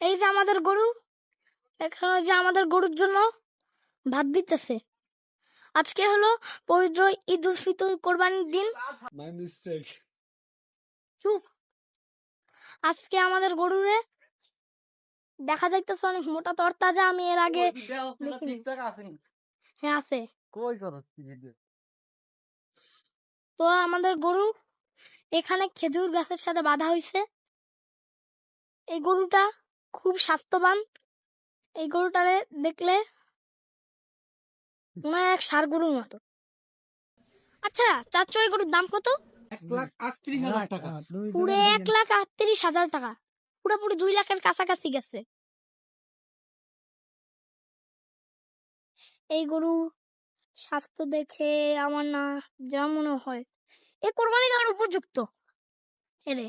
এই যে আমাদের গরু এখানে যে আমাদের গরুর জন্য ভাত দিতেছে। আজকে হলো পবিত্র ঈদ উল ফিতর কোরবানির দিন. চুপ। আজকে আমাদের গরুরে দেখা যাইতেছে অনেক মোটা তরতাজা আমি এর আগে হ্যাঁ আছে। কই করছ ভিডিও তো আমাদের গরু এখানে খেজুর গাছের সাথে বাঁধা হয়েছে এই গরুটা খুব স্বাস্থ্যবান। এই গরুটারে দেখলে মনে এক সার গরুর মতো। আচ্ছা চাচ্ছ এই গরুর দাম কত? পুরো এক লাখ আটত্রিশ হাজার টাকা। পুরোপুরি দুই লাখের কাছাকাছি গেছে। এই গরু স্বাস্থ্য দেখে আমার না যা মনে হয়। এ কোরবানি দেওয়ার উপযুক্ত। এরে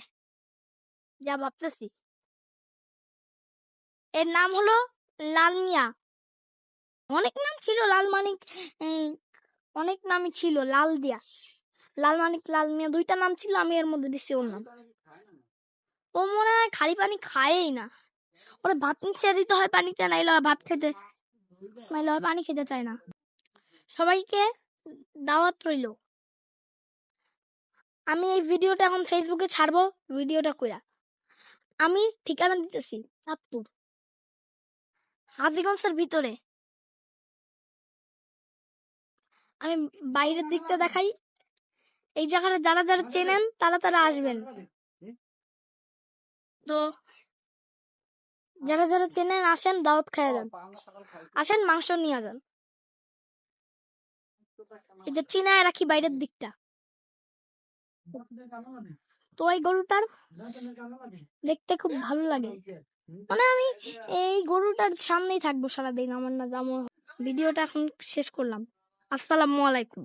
যা ভাবতেছি। এর নাম হলো লাল মিয়া অনেক নাম ছিল লাল মানিক অনেক নামই ছিল লাল দিয়া লাল মানিক লাল মিয়া দুইটা নাম ছিল, আমি এর মধ্যে দিছি ওর নাম। ও মনে হয় খালি পানি খায়ই না। ওরে ভাত মিশিয়ে দিতে হয় পানিতে, নাইলে ভাত খেতে, নাইলে পানি খেতে চায় না। সবাইকে দাওয়াত রইল। আমি এই ভিডিওটা এখন ফেসবুকে ছাড়বো, ভিডিওটা কইরা। আমি ঠিকানা দিতেছি চাঁদপুর। হাজিগঞ্জের ভিতরে। আমি বাইরের দিকটা দেখাই। এই জায়গাটা যারা যারা চেনেন তারা তারা আসবেন। তো যারা যারা চেনেন আসেন দাওয়াত খাইয়া যান আসেন মাংস নিয়ে যান। এই যে চিনায় রাখি বাইরের দিকটা। তো এই গরুটার দেখতে খুব ভালো লাগে। মানে আমি এই গরুটার সামনেই থাকব সারাদিন, আমার না যেমন ভিডিওটা এখন শেষ করলাম। আসসালামু আলাইকুম।